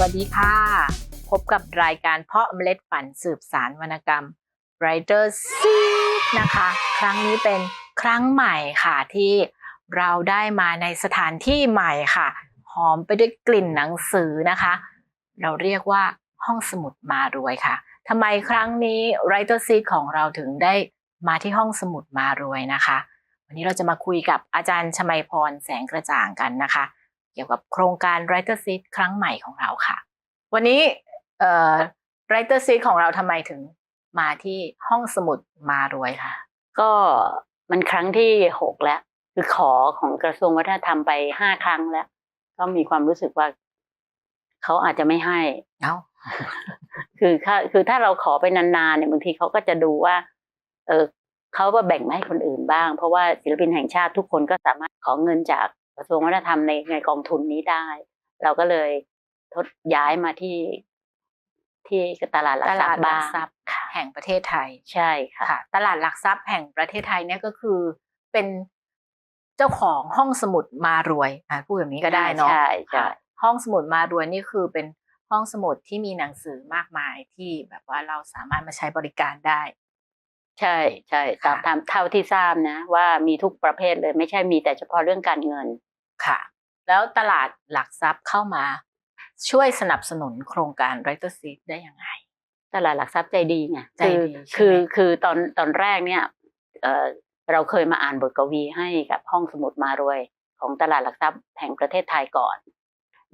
วัสดีค่ะ พบกับรายการเพาะเมล็ดฝันสืบสารวรรณกรรม Writer Seed นะคะ ครั้งนี้เป็นครั้งใหม่ค่ะที่เราได้มาในสถานที่ใหม่ค่ะ หอมไปด้วยกลิ่นหนังสือนะคะ เราเรียกว่าห้องสมุดมารวยค่ะทำไมครั้งนี้ Writer Seed ของเราถึงได้มาที่ห้องสมุดมารวยนะคะ วันนี้เราจะมาคุยกับอาจารย์ชมัยพรแสงกระจ่างกันนะคะ กี่ยวกับโครงการ Writer Seed ครั้งใหม่ของเราค่ะ วันนี้เอ่อ Writer Seed ของเราทำไมถึงมาที่ห้องสมุดมารวยค่ะ ก็มันครั้งที่หกแล้ว คือขอของกระทรวงวัฒนธรรมไปห้าครั้งแล้ว ก็มีความรู้สึกว่า เขาอาจจะไม่ให้เอ้าคือถ้าคือถ้าเราขอไปนานๆเนี่ยบางทีเขาก็จะดูว่า เออเขาก็แบ่งมาให้คนอื่นบ้าง เพราะว่าศิลปินแห่งชาติทุกคนก็สามารถขอเงินจาก กระทรวงวัฒนธรรมในในกองทุนนี้ได้ เราก็เลยทดย้ายมาที่ที่ตลาดหลักตทรัลาพดย์หลับ้ากงทรัพย์แห่งประเทศไทยใช่ค่ะค่ะ ตลาดหลักทรัพย์แห่งประเทศไทยเนี่ยก็คือเป็นเจ้าของห้องสมุดมารวยอะพูดแบบนี้ก็ได้เนาะใช่ใช่ค่ะห้องสมุดมารวยนี่คือเป็นห้องสมุดที่มีหนังสือมากมายที่แบบว่าเราสามารถมาใช้บริการได้ ใช่ใช่ตามค่ะตามเท่าที่ทราบนะ ว่ามีทุกประเภทเลยไม่ใช่มีแต่เฉพาะเรื่องการเงิน ค่ะ แล้วตลาดหลักทรัพย์เข้ามาช่วยสนับสนุนโครงการ Writer Seed ได้ยังไง ตลาดหลักทรัพย์ใจดีไงใจคือดีใช่ไหมคือคือตอนตอนแรกเนี่ยเออเราเคยมาอ่านบทกวีให้กับห้องสมุดมารวย ของตลาดหลักทรัพย์แห่งประเทศไทยก่อน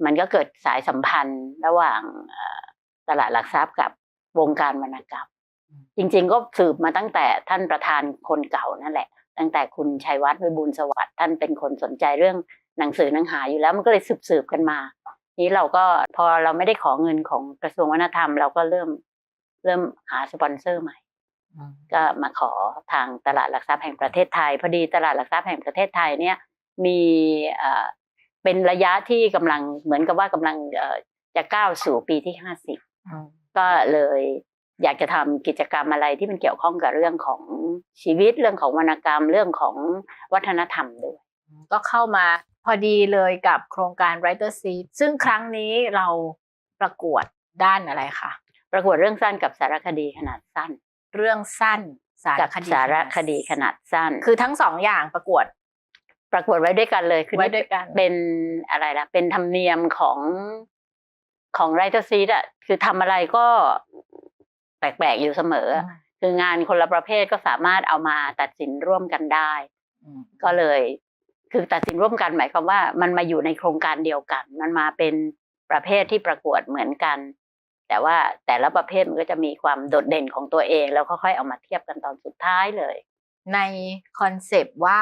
มันก็เกิดสายสัมพันธ์ระหว่างเอ่อตลาดหลักทรัพย์กับวงการวรรณกรรมจริงๆก็สืบมาตั้งแต่ท่านประธานคนเก่านั่นแหละ ตั้งแต่คุณชัยวัฒน์วิบูลย์สวัสดิ์ท่านเป็นคนสนใจเรื่อง หนังสือหนังหาอยู่แล้วมันก็เลยสืบสืบๆกันมา นี้เราก็พอเราไม่ได้ขอเงินของกระทรวงวัฒนธรรม เราก็เริ่มเริ่มหาสปอนเซอร์ใหม่ ก็มาขอทางตลาดหลักทรัพย์แห่งประเทศไทย พอดีตลาดหลักทรัพย์แห่งประเทศไทยเนี่ยมีเอ่อเป็นระยะที่กำลังเหมือนกับว่ากำลังเอ่อจะก้าวสู่ปีที่ห้าสิบอืมก็เลยอยากจะทำกิจกรรมอะไรที่มันเกี่ยวข้องกับเรื่องของชีวิตเรื่องของวรรณกรรมเรื่องของวัฒนธรรมด้วยก็เข้ามา พอดีเลยกับโครงการ Writer Seed ซึ่งครั้งนี้เราประกวดด้านอะไรคะประกวดเรื่องสั้นกับสารคดีขนาดสั้น เรื่องสั้นสารกับคดีสารคดีขนาดสั้น คือทั้งสองอย่างประกวด ประกวดไว้ด้วยกันเลยคือไว้ด้วยกัน เป็นอะไรล่ะ เป็นธรรมเนียมของของไรเตอร์ซีดอะคือทำอะไรก็แปลกๆอยู่เสมออะคืองานคนละประเภทก็สามารถเอามาตัดสินร่วมกันได้อืมก็เลย คือตัดสินร่วมกันหมายความว่ามันมาอยู่ในโครงการเดียวกัน มันมาเป็นประเภทที่ประกวดเหมือนกัน แต่ว่าแต่ละประเภทมันก็จะมีความโดดเด่นของตัวเอง แล้วค่อยๆเอามาเทียบกันตอนสุดท้ายเลย ในคอนเซปต์ว่า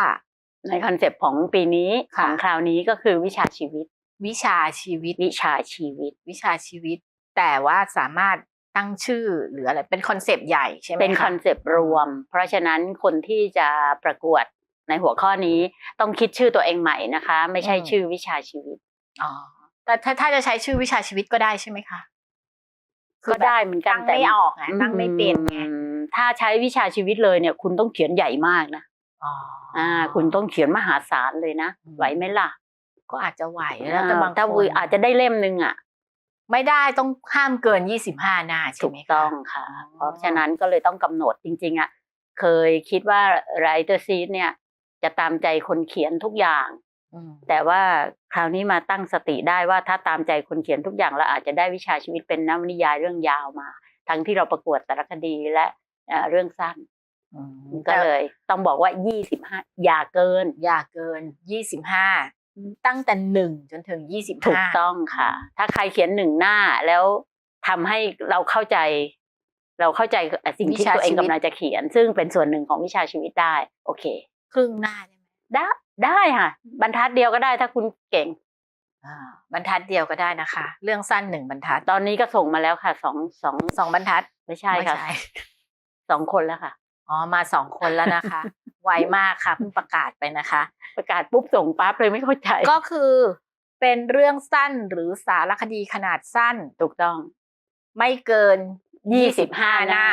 ในคอนเซปต์ของปีนี้ขค่ะองคราวนี้ก็คือวิชาชีวิต วิชาชีวิต วิชาชีวิต วิชาชีวิต แต่ว่าสามารถตั้งชื่อหรืออะไรเป็นคอนเซปต์ใหญ่ใช่ไหมเป็นคอนเซปต์รวม เพราะฉะนั้นคนที่จะประกวด ในหัวข้อนี้ต้องคิดชื่อตัวเองใหม่นะคะ ไม่ใช่ชื่อวิชาชีวิตอ๋อแต่ถ้าถ้าจะใช้ชื่อวิชาชีวิตก็ได้ใช่ไหมคะก็ได้เหมือนกันตั้งไม่ออกไงตั้งไม่เป็นไงอืมถ้าใช้วิชาชีวิตเลยเนี่ย คุณต้องเขียนใหญ่มากนะอ๋ออ่า คุณต้องเขียนมหาศาลเลยนะอืมไหวไหมล่ะ ก็อาจจะไหวแล้วแต่บางถ้าคนอาจจะได้เล่มหนึ่งอะไม่ได้ต้องห้ามเกินยี่สิบห้าหน้าใช่ถูไหมกคะต้องค่ะ เพราะฉะนั้นก็เลยต้องกำหนดจริง ๆ อะ เคยคิดว่าไรเตอร์ซีดเนี่ย จะตามใจคนเขียนทุกอย่างอืมแต่ว่าคราวนี้มาตั้งสติได้ว่าถ้าตามใจคนเขียนทุกอย่างเราอาจจะได้วิชาชีวิตเป็นนวนิยายเรื่องยาวมา ทั้งที่เราประกวดสารคดีและเอ่อเรื่องสั้นอืมก็เลย ต้องบอกว่ายี่สิบห้าอย่าเกิน อย่าเกินยี่สิบห้าตั้งแต่หนึ่งจนถึงยี่สิบถูกห้าต้องค่ะ ถ้าใครเขียนหนึ่งหน้าแล้วทำให้เราเข้าใจ เราเข้าใจสิ่งที่ตัวเองกำลังจะเขียน ซึ่งเป็นส่วนหนึ่งของวิชาชีวิตได้ โอเค ครึ่งหน้าได้ไหมได้ ได้ค่ะ บรรทัดเดียวก็ได้ถ้าคุณเก่งอ่าบรรทัดเดียวก็ได้นะคะ เรื่องสั้นหนึ่งบรรทัด ตอนนี้ก็ส่งมาแล้วค่ะสองสองสองบรรทัดไม่ใช่ค่ะไม่สองคนแล้วค่ะอ๋อมาสองคนแล้วนะคะ ไวมากค่ะเพิ่งประกาศไปนะคะ ประกาศปุ๊บส่งปั๊บเลยไม่เข้าใจ ก็คือ เป็นเรื่องสั้นหรือสารคดีขนาดสั้นถูกต้อง ไม่เกินยี่สิบห้า25หน้า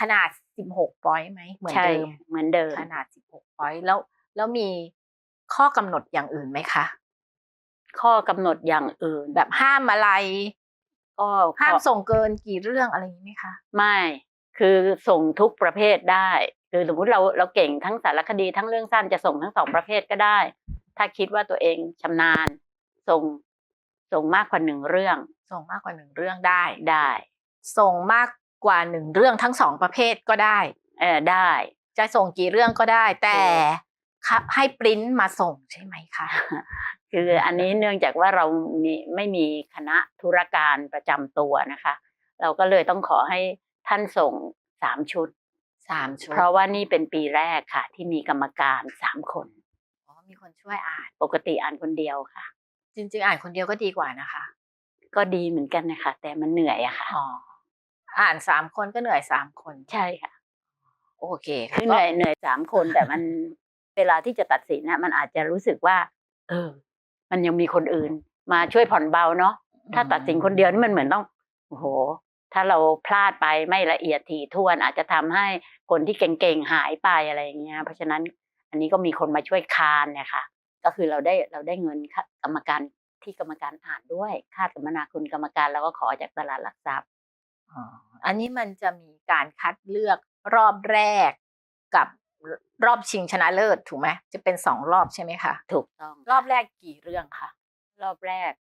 ขนาด สิบหกปอยไหมเหมือนใช่เดิมเหมือนเดิมขนาดสิบหกปอยแล้ว แล้วมีข้อกำหนดอย่างอื่นไหมคะ ข้อกำหนดอย่างอื่น แบบห้ามอะไรก็ห้ามขอส่งเกินกี่เรื่องอะไรอย่างนี้ไหมคะ ไม่คือส่งทุกประเภทได้คือสมมุติเราเราเก่งทั้งสารคดีทั้งเรื่องสั้นจะส่งทั้งสองประเภทก็ได้ ถ้าคิดว่าตัวเองชำนาญ ส่งส่งมากกว่าหนึ่งเรื่อง ส่งมากกว่าหนึ่งเรื่องได้ได้ ส่งมาก กว่าหนึ่งเรื่องทั้งสองประเภทก็ได้เออได้ จะส่งกี่เรื่องก็ได้ แต่ถูกครับให้ปริ้นมาส่งใช่ไหมคะคืออันนี้เนื่องจากว่าเรามีไม่มีคณะธุรการประจำตัวนะคะ เราก็เลยต้องขอให้ท่านส่งสามชุดสามชุด เพราะว่านี่เป็นปีแรกค่ะ ที่มีกรรมการสามคนอ๋อมีคนช่วยอ่านปกติอ่านคนเดียวค่ะ จริง ๆ อ่านคนเดียวก็ดีกว่านะคะ ก็ดีเหมือนกันนะคะแต่มันเหนื่อยอะค่ะ อ๋ออ่านสามคนก็เหนื่อยสามคนใช่ค่ะ โอเคค่ะคือเหนื่อยเหนื่อยสามคนแต่มันเวลาที่จะตัดสินนะมันอาจจะรู้สึกว่า เออ มันยังมีคนอื่น มาช่วยผ่อนเบาเนาะถ้าตัดสินคนเดียวนี่มันเหมือนต้องโอ้โห ถ้าเราพลาดไปไม่ละเอียดถี่ถ้วน อาจจะทำให้คนที่เก่งๆหายไปอะไรอย่างเงี้ย เพราะฉะนั้นอันนี้ก็มีคนมาช่วยคานเนี่ยค่ะ ก็คือเราได้เราได้เงินค่ากรรมการที่กรรมการอ่านด้วย ค่าสัมมนาคุณกรรมการเราก็ขอจากตลาดหลักทรัพย์ อ๋ออันนี้มันจะมีการคัดเลือกรอบแรกกับรอบชิงชนะเลิศถูกไหมจะเป็นสองรอบใช่ไหมคะถูกต้องรอบแรกกี่เรื่องคะรอบแรก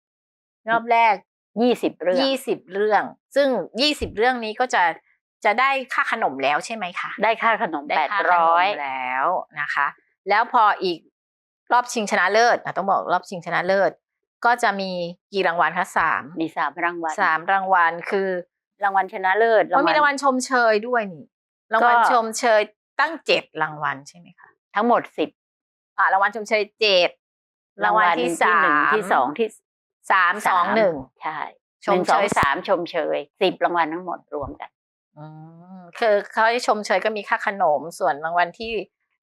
รอบแรกยี่สิบเรื่องยี่สิบเรื่อง ซึ่งยี่สิบเรื่องนี้ก็จะจะได้ค่าขนมแล้วใช่ไหมคะได้ค่าขนมได้แปดค่าขนร้อยมแล้วนะคะ แล้วพออีกรอบชิงชนะเลิศอะต้องบอกรอบชิงชนะเลิศ ก็จะมีกี่รางวัลคะสามมีสามรางวัลสามรางวัลคือ รางวัลชนะเลิศมันมีรางวัลชมเชยด้วยนี่รางวัลชมเชยตั้งเจ็ดรางวัลใช่ไหมคะทั้งหมดสิบอ่ารางวัลชมเชยเจ็ดรางวัลที่สาหนึ่งมที่สองที่สามสองหนึ่งใช่ชชมมเชยสองสามชมเชยสิบรางวัลทั้งหมดรวมกันอืมคือเขาให้ชมเชยก็มีค่าขนมส่วนรางวัลที่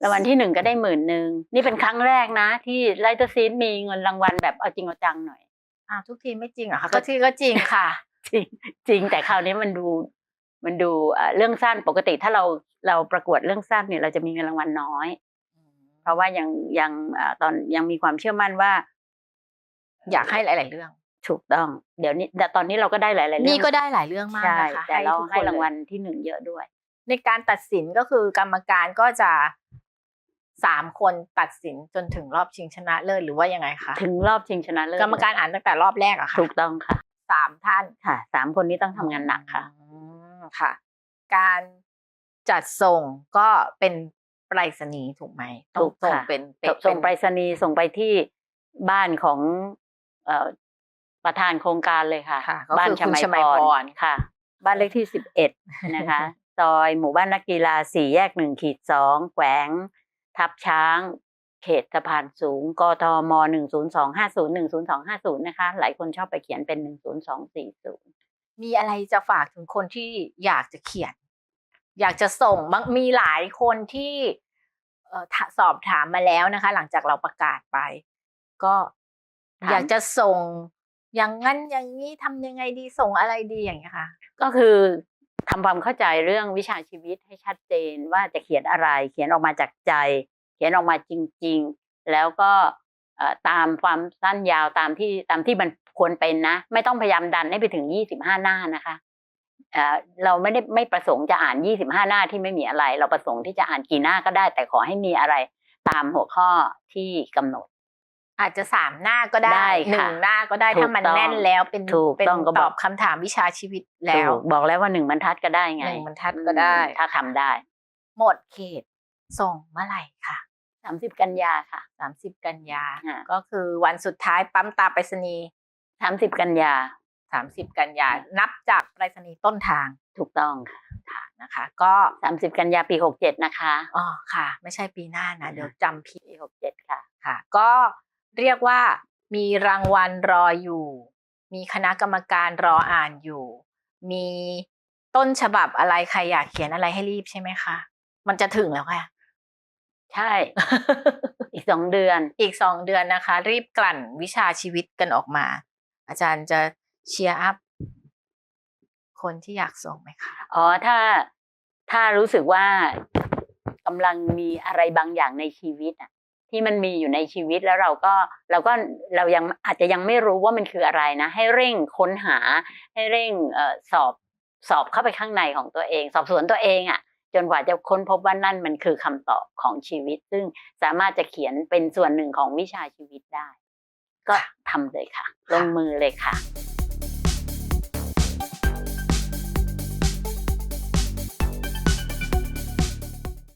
รางวัลที่หนึ่งก็ได้หมื่นหนึ่งนี่เป็นครั้งแรกนะ ที่ไลท์ซีนมีเงินรางวัลแบบเอาจริงเอาจังหน่อยอ่าทุกทีไม่จริงเหรอคะก็ก็ที่ก็จริงค่ะ จริงจริงแต่คราวนี้มันดูมันดูเอ่อเรื่องสั้นปกติถ้าเราเราประกวดเรื่องสั้นเนี่ยเราจะมีเงินรางวัลน้อย เพราะว่ายังยังเอ่อตอนยังมีความเชื่อมั่นว่า อยากให้หลาย ๆ เรื่อง ถูกต้อง เดี๋ยวนี้แต่ตอนนี้เราก็ได้หลายๆเรื่องนี่ก็ได้หลายเรื่องมากใช่นะคะแต่เราทุกคนให้รางวัลเลยที่หนึ่งเยอะด้วย ในการตัดสินก็คือกรรมการก็จะสามคนตัดสินจนถึงรอบชิงชนะเลิศหรือว่ายังไงคะถึงรอบชิงชนะเลิศกรรมการอ่านตั้งแต่รอบแรกอะค่ะถูกต้องค่ะ สามท่านค่ะสามคนนี้ต้องทำงานหนักค่ะอืมค่ะ การจัดส่งก็เป็นไปรษณีย์ถูกไหมถูกส่งค่ะเป็นเป็นส่งไปรเป็นษณีย์ส่งไปที่บ้านของเอ่อประธานโครงการเลยค่ะค่ะก็บ้านคือชคุณมัยชมัยพพรรค่ะ บ้านเลขที่สิบเอ็ดนะคะซอยหมู่บ้านนักกีฬาสี่แยกหนึ่งขีดสองแขวง ทับช้าง เขตสะพานสูง กทมหนึ่งศูนย์สองห้าศูนย์หนึ่งศูนย์สองห้าศูนย์นะคะ หลายคนชอบไปเขียนเป็นหนึ่งศูนย์สองสี่ศูนย์มีอะไรจะฝากถึงคนที่อยากจะเขียน อยากจะส่งบางมีหลายคนที่เอ่อถาสอบถามมาแล้วนะคะ หลังจากเราประกาศไป ก็ถามอยากจะส่งอย่างนั้นอย่างนี้ทำยังไงดีส่งอะไรดีอย่างเงี้ยค่ะ ก็คือทำความเข้าใจเรื่องวิชาชีวิตให้ชัดเจนว่าจะเขียนอะไร เขียนออกมาจากใจ เขียนออกมาจริง ๆ แล้วก็เอ่อตามความสั้นยาวตามที่ตามที่มันควรเป็นนะ ไม่ต้องพยายามดันให้ไปถึงยี่สิบห้าหน้านะคะเอ่อเราไม่ได้ไม่ประสงค์จะอ่านยี่สิบห้าหน้าที่ไม่มีอะไร เราประสงค์ที่จะอ่านกี่หน้าก็ได้ แต่ขอให้มีอะไรตามหัวข้อที่กำหนด อาจจะสามหน้าก็ได้ได้หนึ่ค่ะงหน้าก็ได้ถูกถ้ามันต้องแน่นแล้วเป็นถูกเป็นต้องก็ตบออกบคำถามวิชาชีวิตแล้วถูกบอกแล้วว่าหนึ่งบรรทัดก็ได้ไงหนึ่งบรรทัดก็ได้อืมถ้าทำได้ หมดเขตส่งเมื่อไหร่ค่ะ สามสิบกันยาค่ะสามสิบกันยา อ่า ก็คือวันสุดท้ายปั๊มตาไปรษณีย์สามสิบกันยาสามสิบกันยา นับจากไปรษณีย์ต้นทางถูกต้องค่ะค่ะนะคะ ก็สามสิบกันยาปีหกเจ็ดนะคะอ๋อค่ะ ไม่ใช่ปีหน้านะ เดี๋ยวจำผิดปีหกเจ็ดค่ะ ค่ะ ก็เรียกว่ามีรางวัลรออยู่ มีคณะกรรมการรออ่านอยู่ มีต้นฉบับอะไรใครอยากเขียนอะไรให้รีบใช่ไหมคะ มันจะถึงแล้วค่ะ ใช่ อีกสองเดือน อีกสองเดือนนะคะ รีบกลั่นวิชาชีวิตกันออกมา อาจารย์จะเชียร์อัพคนที่อยากส่งไหมคะ อ๋อ ถ้าถ้ารู้สึกว่ากำลังมีอะไรบางอย่างในชีวิตอะที่มันมีอยู่ในชีวิตแล้วเราก็เราก็เรายังอาจจะยังไม่รู้ว่ามันคืออะไรนะ ให้เร่งค้นหาให้เร่งอสอบสอบเข้าไปข้างในของตัวเอง สอบสวนตัวเองอะ่ะ จนกว่าจะค้นพบว่านั่นมันคือคำตอบของชีวิต ซึ่งสามารถจะเขียนเป็นส่วนหนึ่งของวิชาชีวิตได้ ก็ทำเลยค่ะ ลงมือเลยค่ะ